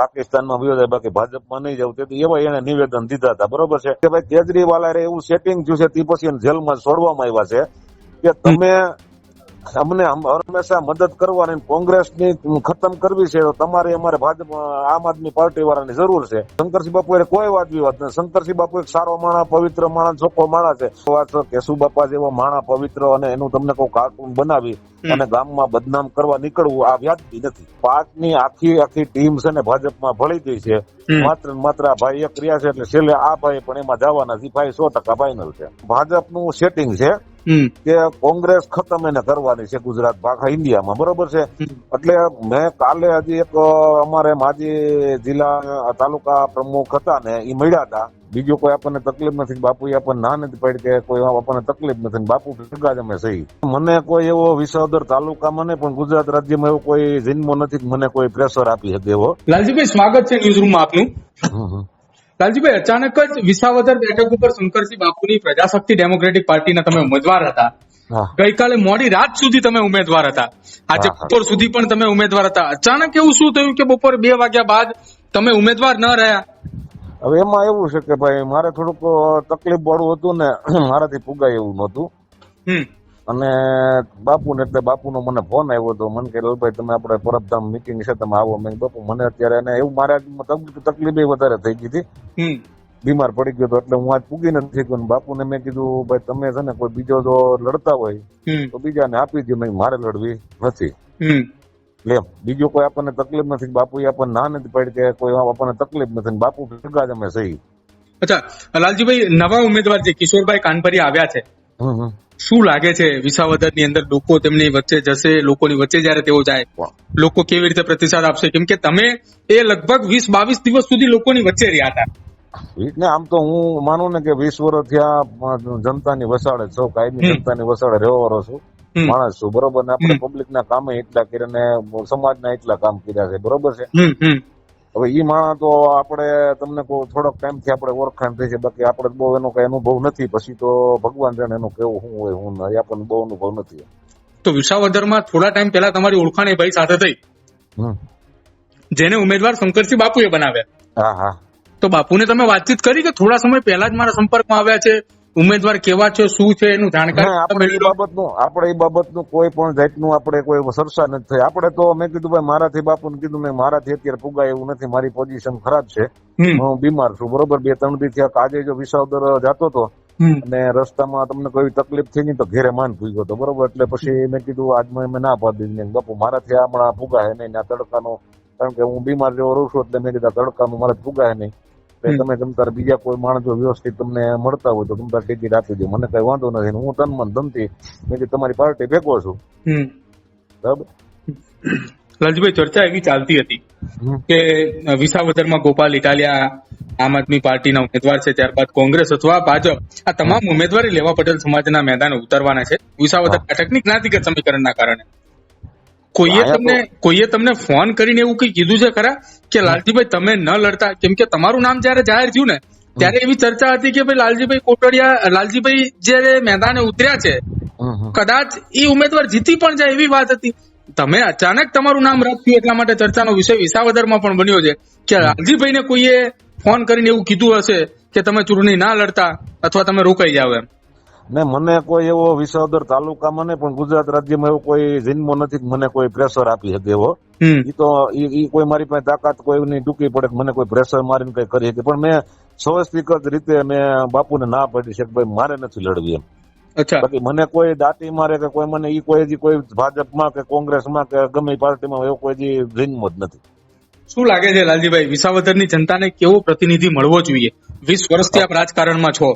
પાકિસ્તાનમાં વયો જાય બાકી ભાજપમાં નહીં જવું. તેથી એવા એને નિવેદન દીધા હતા. બરોબર છે? કે ભાઈ કેજરીવાલ એવું સેટિંગ થયું છે, તે પછી જેલમાં છોડવામાં આવ્યા છે, કે તમે અમને હમ- હંમેશા મદદ કરવાની કોંગ્રેસની ખતમ કરવી છે તો તમારે અમારે ભાજપ આમ આદમી પાર્ટી વાળાની જરૂર છે. શંકરસિંહ બાપુ કોઈ વાત વિવાદ નથી. શંકરસિંહ બાપુ એક સારો માણા પવિત્ર માણા ચોખ્ખો માણા છે. વાત કેશુ બાપા જેવો માણા પવિત્ર અને એનું તમને કોઈ કાર્ટૂન બનાવી અને ગામમાં બદનામ કરવા નીકળવું આ વ્યાજબી નથી. પાર્ટની આખી આખી ટીમ છે ને ભાજપમાં ભળી ગઈ છે. માત્ર માત્ર આ ભાઈ એક રહ્યા છે એટલે છેલ્લે આ ભાઈ પણ એમાં જવાના છે. ભાઈ સો ટકા ફાઈનલ છે. ભાજપનું સેટિંગ છે કે કોંગ્રેસ ખતમ એને કરવાની છે ગુજરાત આખા ઇન્ડિયામાં. બરોબર છે? એટલે મેં કાલે હજી એક અમારે માજી જિલ્લા તાલુકા પ્રમુખ હતા ને એ મળ્યા હતા. બીજું કોઈ આપણને તકલીફ નથી બાપુ આપણને ના નથી પડી કે કોઈ આપણને તકલીફ નથી બાપુ ભેગા જ અમે સહી. મને કોઈ એવો વિસાવદર તાલુકામાં મને પણ ગુજરાત રાજ્યમાં એવો કોઈ જન્મો નથી મને કોઈ પ્રેશર આપી શકે એવો. લાલજીભાઈ સ્વાગત છે ન્યૂઝ રૂમમાં આપનું. લાલજીભાઈ અચાનક જ વિસાવદર બેઠક ઉપર શંકરસિંહ બાપુની પ્રજાશક્તિ ડેમોક્રેટિક પાર્ટીના તમે ઉમેદવાર હતા. ગઈકાલે મોડી રાત સુધી તમે ઉમેદવાર હતા. આજે. બપોર સુધી પણ તમે ઉમેદવાર હતા. અચાનક એવું શું થયું કે બપોર બે વાગ્યા બાદ તમે ઉમેદવાર ન રહ્યા? હવે એમાં એવું છે કે ભાઈ મારે થોડુંક તકલીફ વાળું હતું ને મારાથી પુગાય એવું નહોતું. અને બાપુને એટલે બાપુનો મને ફોન આવ્યો હતો મને કે લાલભાઈ તમે આપણે પરબધામ મીટિંગ છે તમે આવો. મેં બાપુ મને અત્યારે એને એવું મારા તકલીફ વધારે થઈ ગઈ હતી. બીમાર પડી ગયો હતો એટલે હું આજ પૂગી નથી ગયો બાપુને મેં કીધું ભાઈ તમે છે ને કોઈ બીજો જો લડતા હોય તો બીજાને આપી દો નહીં મારે લડવી નથી. એમ બીજો કોઈ આપણને તકલીફ નથી બાપુ આપણને ના નથી પડી કે કોઈ આપણને તકલીફ નથી બાપુ ભેગા જ અમે સહી. અચ્છા લાલજીભાઈ નવા ઉમેદવાર જે કિશોરભાઈ કાનપરી આવ્યા છે હમ હમ. શું લાગે છે વિસાવદરની અંદર લોકો તેમની વચ્ચે જશે લોકોની વચ્ચે જયારે તેઓ જાય? લોકો કેવી રીતે પ્રતિસાદ આપશે? કેમ કે તમે એ લગભગ વીસ બાવીસ દિવસ સુધી લોકોની વચ્ચે રહ્યા હતા. ને આમ તો હું માનું ને કે વીસ વર્ષ થયા જનતાની વસાડે છો કાયમી. જનતાની વસાડે રહેવાનો છું. માણસ છું બરોબર ને? આપણે પબ્લિક ના કામે એટલા કર્યા ને સમાજના એટલા કામ કર્યા છે બરોબર છે? હવે એ માણસ તો આપણે તમને કહું થોડોક ટાઈમથી આપણે ઓળખાણ થઈ છે. બાકી આપણે બહુ એનો કઈ અનુભવ નથી. પછી તો ભગવાન જાણે એનું કેવું શું હોય હું નહીં. આપણને બહુ અનુભવ નથી. તો વિસાવદરમાં થોડા ટાઈમ પહેલા તમારી ઓળખાણ એ ભાઈ સાથે થઈ. જેને ઉમેદવાર શંકરસિંહ બાપુએ બનાવ્યા. હા હા. તો બાપુને તમે વાતચીત કરી કે થોડા સમય પહેલા જ મારા સંપર્કમાં આવ્યા છે? ઉમેદવાર કેવા છે શું છે એનું જાણકારી આપણે એ બાબતનું આપણે એ બાબતનું કોઈ પણ જાતનું આપણે કોઈ સરસા નથી થઈ. આપણે તો મેં કીધું ભાઈ મારાથી બાપુને કીધું મેં મારાથી અત્યારે પુગાય એવું નથી. મારી પોઝિશન ખરાબ છે. હું બીમાર છું બરોબર? બે ત્રણ દી થયા આજે જો વિસાવદર જતો હતો અને રસ્તામાં તમને કોઈ તકલીફ થઈ નહીં તો ઘેરે માન પૂગ્યો હતો બરોબર? એટલે પછી મેં કીધું આજ મેં ના પાડી દીધી. બાપુ મારાથી આપણા હમણાં પુગાય નહીં. આ તડકાનો કારણ કે હું બીમાર જેવો રહું છું એટલે મેં કીધા તડકાનું મારે પુગાય નહીં. એટલે તમે તમ તારે બીજા કોઈ માણસ જો વ્યવસ્થિત તમને મળતા હોય તો તમ તારે ટિકિટ આપી દો. મને કઈ વાંધો નથી. હું તન મન ધમથી મેં તમારી પાર્ટી ભેગો છું. બરાબર? લાલજીભાઈ ચર્ચા એવી ચાલતી હતી. કે વિસાવદરમાં ગોપાલ ઇટાલિયા આમ આદમી પાર્ટીના ઉમેદવાર છે. ત્યારબાદ કોંગ્રેસ અથવા ભાજપ. આ તમામ ઉમેદવારી લેવા પટેલ સમાજના મેદાને ઉતરવાના છે. વિસાવદર. બેઠકની જ્ઞાતિગત સમીકરણના કારણે? કોઈએ તમને કોઈએ તમને ફોન કરીને એવું કઈ કીધું છે ખરા? કે લાલજીભાઈ તમે ન લડતા. કેમ કે તમારું નામ જયારે જાહેર થયું ને ત્યારે એવી ચર્ચા હતી કે ભાઈ લાલજીભાઈ કોટડિયા લાલજીભાઈ જયારે મેદાને ઉતર્યા છે. કદાચ એ ઉમેદવાર જીતી પણ જાય એવી વાત હતી. તમે અચાનક તમારું નામ રદ થયું એટલા માટે ચર્ચાનો વિષય વિસાવદરમાં પણ બન્યો છે કે લાલજીભાઈને કોઈએ ફોન કરીને એવું કીધું હશે કે તમે ચૂંટણી ના લડતા અથવા તમે રોકાઈ જાવ એમ. ને મને કોઈ એવો વિસાવદર તાલુકામાં નહીં પણ ગુજરાત રાજ્યમાં એવો કોઈ જન્મો નથી કે મને કોઈ પ્રેશર આપી શકે એવો. ઈ તો ઈ કોઈ મારી પાસે તાકાત કોઈ નહીં ટૂંકી પડે મને કોઈ પ્રેશર મારીને કઈ કરી શકે. પણ મેં સ્વસ્તિક રીતે મેં બાપુને ના પાડી શકે ભાઈ મારે નથી લડવી એમ. બાકી મને કોઈ દાટી મારે કે કોઈ મને ઈ કોઈ કોઈ ભાજપમાં કે કોંગ્રેસમાં કે ગમે પાર્ટીમાં એવો કોઈ જન્મો જ નથી. શું લાગે છે લાલજીભાઈ વિસાવદરની જનતાને કેવો પ્રતિનિધિ મળવો જોઈએ? વીસ વર્ષથી આપ રાજકારણમાં છો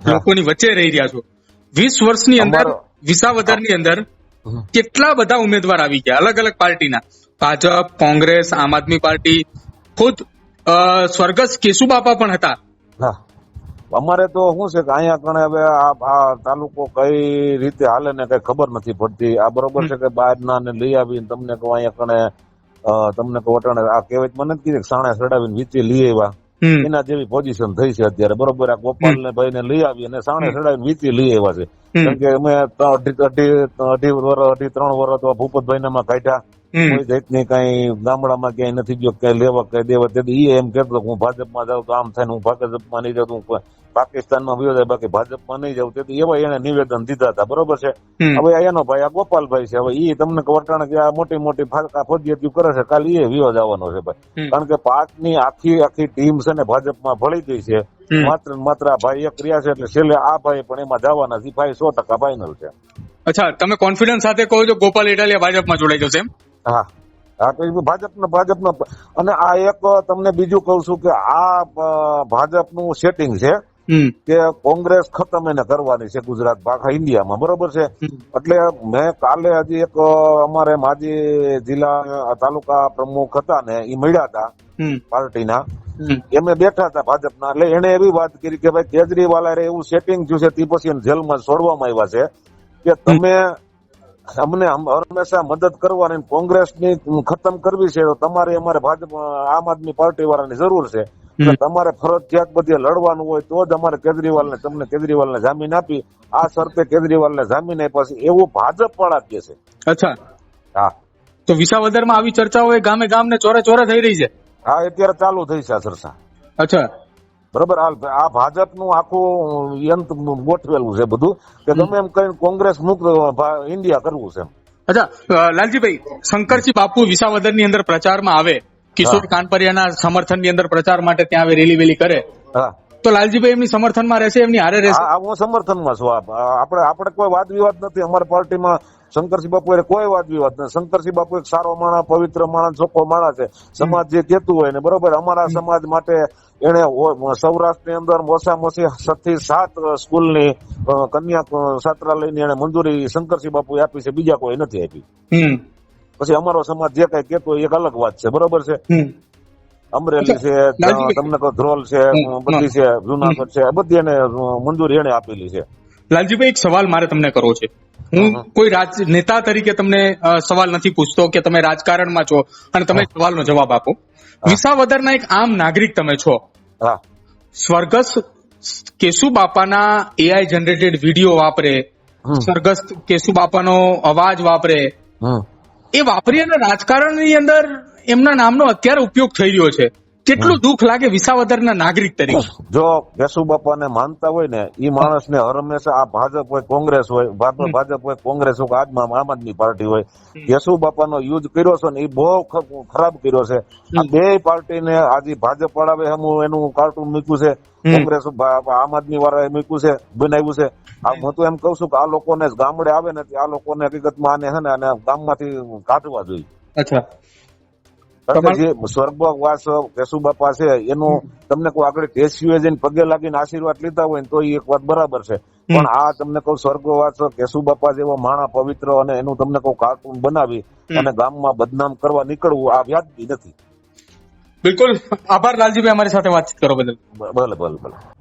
લોકોની વચ્ચે રહી રહ્યા છો. વીસ વર્ષની અંદર વિસાવદરની અંદર કેટલા બધા ઉમેદવાર આવી ગયા અલગ અલગ પાર્ટીના. ભાજપ કોંગ્રેસ આમ આદમી પાર્ટી ખુદ સ્વર્ગસ્થ કેશુબાપા પણ હતા. અમારે તો શું છે કે અહીંયા કણે હવે આ તાલુકો કઈ રીતે હાલે ને કઈ ખબર નથી પડતી. આ બરોબર છે કે બહાર ના ને લઈ આવીને તમને કહો અહીંયા કણે તમને કહો વટાણે આ કહેવાય મને જ કીધી સાણે સડાવીને વીચે લઈ આવ્યા. એના જેવી પોઝિશન થઈ છે અત્યારે. બરોબર આ ગોપાલ ને ભાઈ ને લઈ આવી અને સાણે સડાવીને વીતી લઈ આવ્યા છે. કેમ કે અમે અઢી અઢી અઢી વર્ષ અઢી ત્રણ વર્ષ ભૂપતભાઈ માં કાઢ્યા. કોઈ જાતની કઈ ગામડામાં ક્યાંય નથી ગયો ક્યાંય લેવા ક્યાંય દેવા તે ઈ એમ કહેતો હું ભાજપમાં જાઉં તો આમ થાય હું ભાજપમાં નહીં જાઉં હું પાકિસ્તાનમાં વયો જાય બાકી ભાજપમાં નહીં જાઉં. તેથી એવા એને નિવેદન દીધા હતા બરોબર છે? હવે એનો ભાઈ આ ગોપાલભાઈ છે હવે ઈ તમને વટાણ કે આ મોટી મોટી ફાકા ફોજિયાતીઓ કરે છે કાલે એ વિયો જવાનો છે ભાઈ. કારણ કે પાકની આખી આખી ટીમ છે ને ભાજપમાં ભળી ગઈ છે. માત્ર માત્ર આ ભાઈ એક રહ્યા છે એટલે છેલ્લે આ ભાઈ પણ એમાં જવાના છે. ભાઈ સો ટકા ફાઇનલ છે. અચ્છા તમે કોન્ફિડન્સ સાથે કહો છો ગોપાલ ઇટાલિયા ભાજપમાં જોડાઈ જશે એમ? હા. હા તો ભાજપના ભાજપના અને આ એક તમને બીજું કહું છું કે આ ભાજપનું સેટિંગ છે કે કોંગ્રેસ ખતમ એને કરવાની છે ગુજરાત આખા ઇન્ડિયામાં બરોબર છે? એટલે મેં કાલે હજી એક અમારે માજી જિલ્લા તાલુકા પ્રમુખ હતા ને એ મળ્યા હતા પાર્ટીના. એમને એમે બેઠા હતા ભાજપના એટલે એને એવી વાત કરી કે ભાઈ કેજરીવાલ એવું સેટિંગ થયું છે તે પછી જેલમાં છોડવામાં આવ્યા છે કે તમે અમને હમ- હંમેશા મદદ કરવાની કોંગ્રેસની ખતમ કરવી છે તો તમારે અમારે ભાજપ આમ આદમી પાર્ટી વાળાની જરૂર છે. તમારે ફરજિયાત બધે લડવાનું હોય તો જ અમારે કેજરીવાલને તમને કેજરીવાલને જામીન આપી આ શરતે કેજરીવાલને જામીન આપ્યા છે એવું ભાજપ વાળા કહે છે. અચ્છા. હા. તો વિસાવદરમાં આવી ચર્ચાઓ ગામે ગામ ને ચોરે ચોરે થઈ રહી છે? હા અત્યારે ચાલુ થઈ છે આ ચર્ચા. અચ્છા. બરોબર? આ ભાજપનું આખું યંત્ર ગોઠવેલું છે બધું કે ગમે એમ કઈ કોંગ્રેસ મુક્ત ઇન્ડિયા કરવું છે. અચ્છા લાલજીભાઈ શંકરજી બાપુ વિસાવદરની અંદર પ્રચારમાં આવે. કિશોર કાનપરિયાના સમર્થનની અંદર પ્રચાર માટે ત્યાં આવે રેલી વેલી કરે. હા. તો લાલજીભાઈ એમની સમર્થનમાં રહેશે એમની હારે રહેશે? હું સમર્થનમાં છું. આપણે આપણે કોઈ વાદ વિવાદ નથી. અમારી પાર્ટીમાં શંકરસિંહ બાપુ એ કોઈ વાત વિવાદ નથી. શંકરસિંહ બાપુ એક સારો માણસ પવિત્ર માણસ ચોખ્ખો માણસ છે. સમાજ જે કેતું હોય ને બરોબર? અમારા સમાજ માટે એને સૌરાષ્ટ્રની અંદર ઓછામાં ઓછી છ થી સાત સ્કૂલની કન્યા છાત્રાલયની એને મંજૂરી શંકરસિંહ બાપુ આપી છે. બીજા કોઈ નથી આપી. પછી અમારો સમાજ જે કઈ કેતો હોય એક અલગ વાત છે. બરોબર છે? અમરેલી છે. તમને કહો ધ્રોલ છે બધી છે જુનાગઢ છે બધી એને મંજૂરી એને આપેલી છે. લાલજીભાઈ એક સવાલ મારે તમને કરવો છે. હું કોઈ રાજ નેતા તરીકે તમને સવાલ નથી પૂછતો કે તમે રાજકારણમાં છો અને તમે સવાલનો જવાબ આપો. વિસાવદરના એક આમ નાગરિક તમે છો. સ્વર્ગસ્થ કેશુ બાપાના એઆઈ જનરેટેડ વીડિયો વાપરે. સ્વર્ગસ્થ કેશુ બાપાનો અવાજ વાપરે. એ વાપરી અને રાજકારણની અંદર એમના નામનો અત્યારે ઉપયોગ થઈ રહ્યો છે. કેટલું દુઃખ લાગે વિસાવદરના નાગરિક તરીકે? જો કેશુ બાપાને માનતા હોય ને એ માણસને હર હંમેશા આ ભાજપ હોય કોંગ્રેસ હોય ભાજપ ભાજપ હોય કોંગ્રેસ હોય કે આજ આમ આદમી પાર્ટી હોય. કેશુ બાપાનો યુઝ કર્યો છે ને એ બહુ ખરાબ કર્યો છે. આ બે પાર્ટીને આજે ભાજપ વાળાએ હમું એનું કાર્ટૂન મૂક્યું છે કોંગ્રેસ આમ આદમી વાળાએ મૂક્યું છે બનાવ્યું છે. આ હું તો એમ કઉ છું કે આ લોકોને ગામડે આવે ને આ લોકોને હકીકતમાં આને છે ને ગામમાંથી કાઢવા જોઈએ. અચ્છા. જે સ્વર્ગવાસ કેશુબા પાસે એનું તમને કોઈ આગળ ટેસ્યુએ જઈને પગે લાગીને આશીર્વાદ લીધા હોય તો એ એક વાત બરાબર છે. પણ આ તમને કહું સ્વર્ગવાસ કેશુ બાપા જેવો માણા પવિત્ર અને એનું તમને કહું કાર્ટૂન બનાવી. અને ગામમાં બદનામ કરવા નીકળવું આ વ્યાજબી નથી. બિલકુલ. આભાર લાલજીભાઈ અમારી સાથે વાતચીત કરો બદલ. ભલે ભલે ભલે.